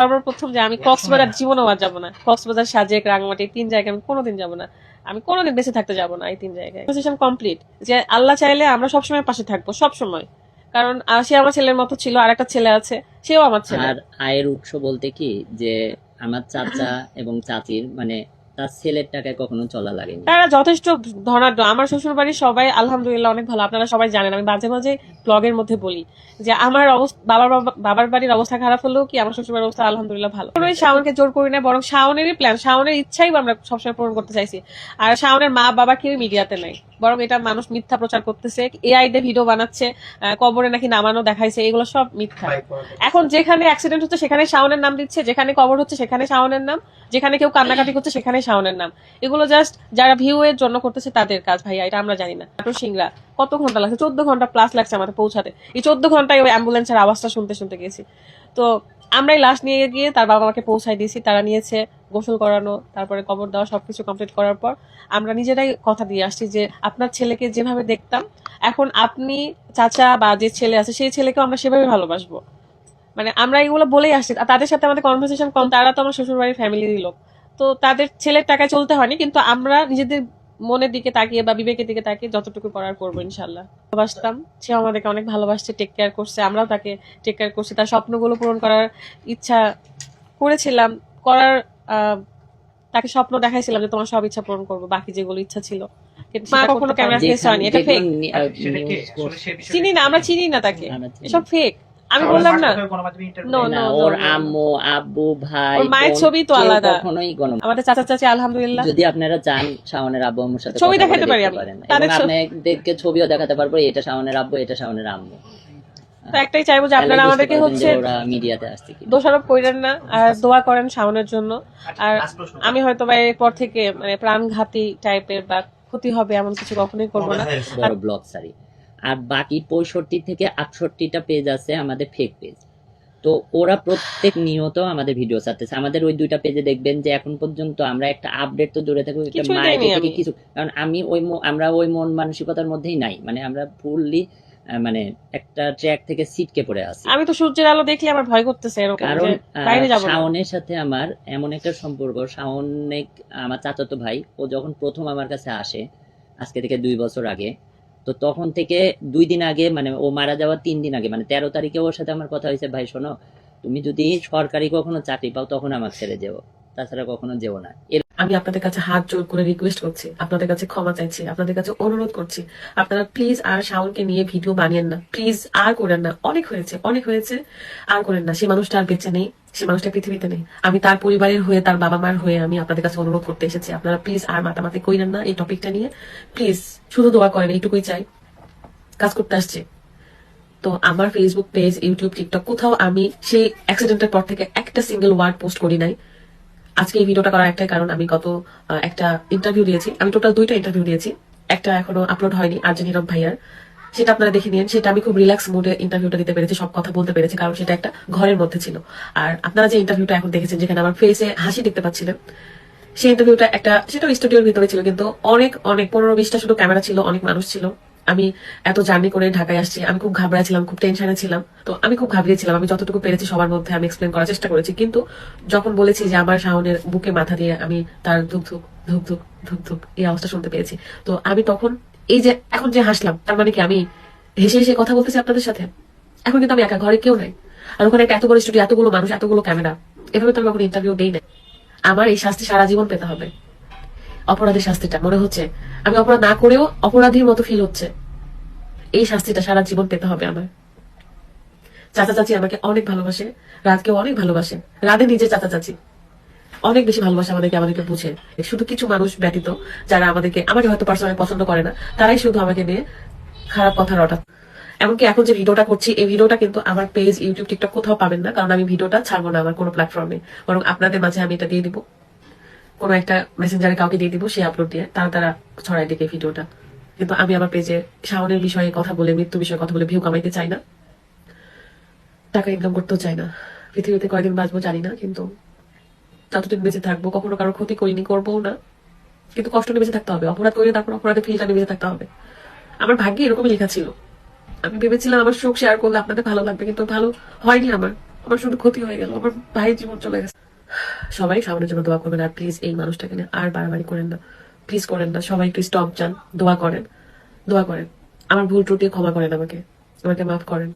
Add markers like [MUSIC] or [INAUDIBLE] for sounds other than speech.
সর্বপ্রথম যে আমি কক্সবাজার জীবনও আর যাব না। কক্সবাজার সাজেক রাঙামাটি তিন জায়গায় আমি কোনোদিন যাব না। আমি কোনোদিন বেঁচে থাকতে যাব না এই তিন জায়গায়। পজিশন কমপ্লিট যে আল্লাহ চাইলে আমরা সবসময় পাশে থাকব সবসময়। কারণ সে আমার ছেলের মতো ছিল আর একটা ছেলে আছে সেও আমার ছেলে। আর আয়ের উৎস বলতে কি? যে আমার চাচা [COUGHS] এবং চাচির মানে তার ছেলের টাকায় কখনো চলা লাগেনি। তারা যথেষ্ট ধনাঢ্য। আমার শ্বশুর বাড়ির সবাই আলহামদুলিল্লাহ অনেক ভালো। আপনারা সবাই জানেন, আমি মাঝে মাঝে ব্লগের মধ্যে বলি যে আমার অবস্থা, বাবার বাবা- বাবার বাড়ির অবস্থা খারাপ হলেও কি আমার শ্বশুর অবস্থা আলহামদুলিল্লাহ ভালো? কোনোই শাওনকে জোর করি না, বরং শাওনেরই প্ল্যান শাওনের ইচ্ছাই আমরা সবসময় পূরণ করতে চাইছি। আর শাওনের মা বাবা কেউ মিডিয়াতে নাই। বরং এটা মানুষ মিথ্যা প্রচার করতেছে। এআই দিয়ে ভিডিও বানাচ্ছে কবরে নাকি নামানো দেখাইছে এগুলো সব মিথ্যা। এখন যেখানে অ্যাক্সিডেন্ট হচ্ছে সেখানে শাওনের নাম দিচ্ছে যেখানে কবর হচ্ছে সেখানে শাওনের নাম। যেখানে কেউ কান্নাকাটি করছে সেখানে শাওনের নাম। এগুলো জাস্ট যারা ভিউ এর জন্য করতেছে তাদের কাজ ভাইয়া এটা আমরা জানি না। নাটোর সিংরা কত ঘণ্টা লাগছে? চোদ্দ ঘণ্টা প্লাস লাগছে আমাদের পৌঁছাতে। এই চোদ্দ ঘন্টায় ওই অ্যাম্বুলেন্সের আওয়াজটা শুনতে শুনতে গেছি। তো আমরাই লাশ নিয়ে গিয়ে তার বাবা মাকে পৌঁছায় দিয়েছি, তারা নিয়েছে গোসল করানো, তারপরে কবর দেওয়া, সবকিছু কমপ্লিট করার পর আমরা নিজেরাই কথা দিয়ে আসছি যে আপনার ছেলেকে যেভাবে দেখতাম, এখন আপনি চাচা বা যে ছেলে আছে সেই ছেলেকেও আমরা সেভাবে ভালোবাসবো। মানে আমরা এগুলো বলেই আসছি তাদের সাথে আমাদের কনভারসেশন কম, তারা তো আমার শ্বশুরবাড়ির ফ্যামিলির লোক। তো তাদের ছেলের টাকায় চলতে হয়নি, কিন্তু আমরা নিজেদের মনের দিকে তাকিয়ে বা বিবেকের দিকে তাকিয়ে যতটুকু করার করব ইনশাল্লাহ। ভালোবাসতাম। সে আমাদেরকে অনেক ভালোবাসছে টেক কেয়ার করছে আমরাও তাকে টেক কেয়ার করছি। তার স্বপ্নগুলো পূরণ করার ইচ্ছা করেছিলাম করার আহ, তাকে স্বপ্ন দেখাইছিলাম যে তোমার সব ইচ্ছা পূরণ করব বাকি যেগুলো ইচ্ছা ছিল। কিন্তু মা কখনো ক্যামেরা ফেস হয়নি এটা ফেক চিনি না আমরা চিনি না তাকে। এসব ফেক আমি বললাম না। না ওর. আম্মু আব্বু ভাই মায়ের ছবি তো আলাদা। কখনোই গণ আমাদের চাচা চাচি আলহামদুলিল্লাহ। যদি আপনারা চান শাওনের আব্বু আম্মুর সাথে ছবি দেখাতে পারি আপনাদেরকে ছবিও দেখাতে পারব এটা শাওনের আব্বু এটা শাওনের আম্মু। তো একটাই চাইব যে আপনারা আমাদেরকে হচ্ছে ওরা মিডিয়াতে আসছে কি দোষারোপ করেন না আর দোয়া করেন শাওনের জন্য। আর আমি হয়তো বা এরপর থেকে মানে প্রাণঘাতী টাইপের বা ক্ষতি হবে এমন কিছু কখনোই করব না। বড় ব্লগ সারি আর বাকি পঁয়ষট্টি থেকে আটষট্টিটা পেজ আছে আমাদের ফেক পেজ তো ওরা প্রত্যেক নিয়ত আমাদের ভিডিও ছাড়তেছে। আমাদের ওই দুইটা পেজে দেখবেন যে এখন পর্যন্ত আমরা একটা আপডেট তো জুড়ে থাকব একটা মায়ের। কিছু। কারণ আমি ওই আমরা ওই মন মানসিকতার মধ্যেই নাই। মানে আমরা ফুললি মানে একটা ট্র্যাক থেকে সিটকে পড়ে আছি। আমি তো সূর্যের আলো দেখলে আমার ভয় করতেছে এরকম কারণ শাওনের সাথে আমার এমন একটা সম্পর্ক। শাওনে আমার চাচাতো ভাই ও যখন প্রথম আমার কাছে আসে আজকে থেকে দুই বছর আগে তো তখন থেকে দুই দিন আগে মানে ও মারা যাওয়ার তিন দিন আগে মানে তেরো তারিখে ওর সাথে আমার কথা হয়েছে, ভাই, শোনো, তুমি যদি সরকারি কখনো চাকরি পাও, তখন আমার ছেড়ে যেও। তাছাড়া কখনো যেও না। আমি আপনাদের কাছে হাত জোর করে রিকোয়েস্ট করছি। আপনাদের কাছে ক্ষমা চাইছি, আপনাদের কাছে অনুরোধ করছি। আপনারা প্লিজ আর শাওনকে নিয়ে ভিডিও বানিয়েন না। প্লিজ আর করেন না। অনেক হয়েছে অনেক হয়েছে। আর করেন না। সে মানুষটা আর বেঁচে নেই, সে মানুষটা পৃথিবীতে নেই। আমি তার পরিবারের হয়ে, তার বাবা মার হয়ে আমি আপনাদের কাছে অনুরোধ করতে এসেছি। আপনারা প্লিজ আর মাতামাতি করেন না এই টপিকটা নিয়ে। প্লিজ শুধু দোয়া করেন, এইটুকুই চাই। কাজ করতে আসছে। তো আমার ফেসবুক পেজ ইউটিউব টিকটক কোথাও আমি সেই অ্যাক্সিডেন্টের পর থেকে একটা সিঙ্গেল ওয়ার্ড পোস্ট করি নাই। আজকে এই ভিডিওটা করার একটাই কারণ, আমি গত একটা ইন্টারভিউ দিয়েছি। আমি টোটাল দুইটা ইন্টারভিউ দিয়েছি। একটা এখনও আপলোড হয়নি আর্জেন হিরম ভাইয়ার। সেটা আপনারা দেখে নিন। সেটা আমি খুব রিল্যাক্স মুডে ইন্টারভিউটা দিতে পেরেছি, সব কথা বলতে পেরেছি, কারণ সেটা একটা ঘরের মধ্যে ছিল। আর আপনারা যে ইন্টারভিউটা এখন দেখেছেন, যেখানে আমার ফেসে হাসি দেখতে পাচ্ছিলেন, সেই ইন্টারভিউটা একটা সেটা স্টুডিওর ভিতরে ছিল, কিন্তু অনেক অনেক পনেরো বিশটা শুধু ক্যামেরা ছিল, অনেক মানুষ ছিল। আমি এত জার্নি করে ঢাকায় আসছি, আমি খুব ঘাবড়াছিলাম খুব টেনশনে ছিলাম। তো আমি খুব ঘাবড়িয়েছিলাম আমি যতটুকু পেরেছি সবার মধ্যে আমি এক্সপ্লেন করার চেষ্টা করেছি। কিন্তু যখন বলেছি যে আমার শাওনের বুকে মাথা দিয়ে আমি তার ধুক ধুক ধুক ধুক ধুক ধুক এই আওয়াজটা শুনতে পেয়েছি, তো আমি তখন এই যে এখন যে হাসলাম, তার মানে কি আমি হেসে হেসে কথা বলতেছি আপনাদের সাথে? এখন কিন্তু আমি একা, ঘরে কেউ নাই। আর ওখানে একটা এত বড় স্টুডিও এতগুলো মানুষ, এতগুলো ক্যামেরা এভাবে তো আমি কখনো ইন্টারভিউ দেই না আমার এই শাস্তি সারা জীবন পেতে হবে। অপরাধের শাস্তিটা, মনে হচ্ছে। আমি অপরাধ না করেও অপরাধীর মতো ফিল হচ্ছে। এই শাস্তিটা সারা জীবন পেতে হবে আমার। চাচা চাচি আমাকে অনেক ভালোবাসে, রাতকেও অনেক ভালোবাসে। রাধে নিজে চাচা চাচি। অনেক বেশি ভালোবাসে আমাদেরকে আমাদেরকে বুঝে। শুধু কিছু মানুষ ব্যতীত যারা আমাদেরকে, আমাকে হয়তো পার্সোনালি পছন্দ করে না, তারাই শুধু আমাকে নিয়ে খারাপ কথা রটা এমনকি এখন যে ভিডিওটা করছি, এই ভিডিওটা কিন্তু আমার পেজ ইউটিউব টিকটক কোথাও পাবেন না, কারণ আমি ভিডিওটা ছাড়বো না আমার কোনো প্ল্যাটফর্মে বরং আপনাদের মাঝে আমি এটা দিয়ে দিব। কোনো একটা মেসেঞ্জারে কাউকে দিয়ে দিব, সে আপলোড দিয়ে তারা তারা ছড়াই দিকে ভিডিওটা। কিন্তু আমি আমার পেজে শাওনের বিষয়ে কথা বলে মৃত্যু বিষয়ে কথা বলে ভিউ কামাইতে চাই না। টাকা ইনকাম করতেও চাই না। পৃথিবীতে কয়দিন বাঁচবো জানি না, কিন্তু যতদিন বেঁচে থাকব, কখনো কারও ক্ষতি করিনি করব না। কিন্তু কষ্ট নিয়ে বেঁচে থাকতে হবে, অপরাধ করে তারপর অপরাধে ফিলটা নিয়ে বেঁচে থাকতে হবে। আমার ভাগ্যে এরকমই লেখা ছিল। আমি ভেবেছিলাম আমার শোক শেয়ার করলে আপনাদের ভালো লাগবে, কিন্তু ভালো হয়নি আমার। আমার শুধু ক্ষতি হয়ে গেল, আমার ভাইয়ের জীবন চলে গেছে। সবাই সামনের জন্য দোয়া করবেন, আর প্লিজ এই মানুষটাকে আর বাড়াবাড়ি করেন না। প্লিজ করেন না সবাই একটু স্টপ যান, দোয়া করেন দোয়া করেন। আমার ভুল ত্রুটি ক্ষমা করেন আমাকে আমাকে মাফ করেন।